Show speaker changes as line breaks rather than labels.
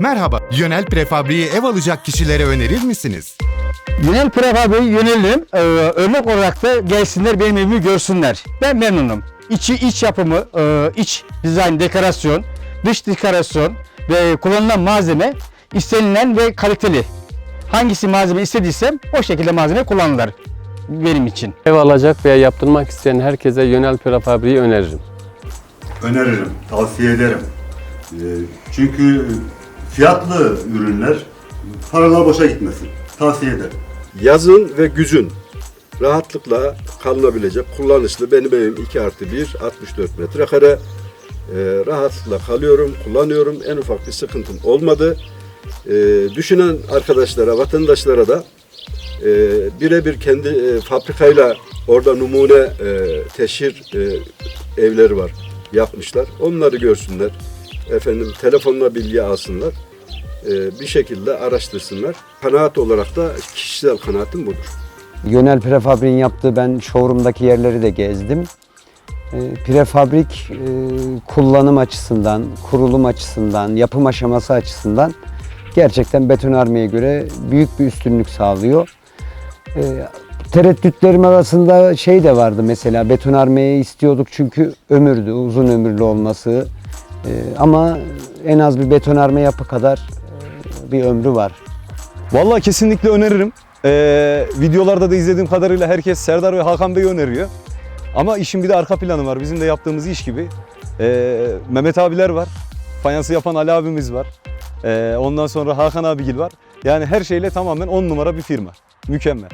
Merhaba, Yönel Prefabri'yi ev alacak kişilere önerir misiniz?
Yönel Prefabri'ye yönelelim. Ee, örnek olarak da gelsinler benim evimi görsünler. Ben memnunum. İçi iç yapımı, e, iç dizayn, dekorasyon, dış dekorasyon ve kullanılan malzeme istenilen ve kaliteli. Hangisi malzeme istediysem o şekilde malzeme kullanılır benim için.
Ev alacak veya yaptırmak isteyen herkese Yönel Prefabri'yi öneririm.
öneririm, tavsiye ederim. Ee, Çünkü fiyatlı ürünler paralar boşa gitmesin. Tavsiye ederim.
yazın ve güzün rahatlıkla kalınabilecek kullanışlı benim evim 2 artı 1 64 metrekare. Ee, rahatlıkla kalıyorum kullanıyorum. En ufak bir sıkıntım olmadı. Ee, düşünen arkadaşlara vatandaşlara da e, birebir kendi e, fabrikayla orada numune e, teşhir e, evleri var yapmışlar. Onları görsünler efendim telefonla bilgi alsınlar e, bir şekilde araştırsınlar. Kanaat olarak da kişisel kanaatim budur.
Yönel Prefabrik'in yaptığı ben showroom'daki yerleri de gezdim. E, Prefabrik e, kullanım açısından, kurulum açısından, yapım aşaması açısından gerçekten betonarmeye göre büyük bir üstünlük sağlıyor. E, tereddütlerim arasında şey de vardı mesela betonarmeyi istiyorduk çünkü ömürdü, uzun ömürlü olması. E, ama en az bir betonarme yapı kadar e, bir ömrü var.
Vallahi kesinlikle öneririm. Ee, videolarda da izlediğim kadarıyla herkes Serdar ve Hakan Bey'i öneriyor. Ama işin bir de arka planı var. Bizim de yaptığımız iş gibi. Ee, Mehmet abiler var. Fayansı yapan Ali abimiz var. Ee, ondan sonra Hakan abigil var. Yani her şeyle tamamen on numara bir firma. Mükemmel.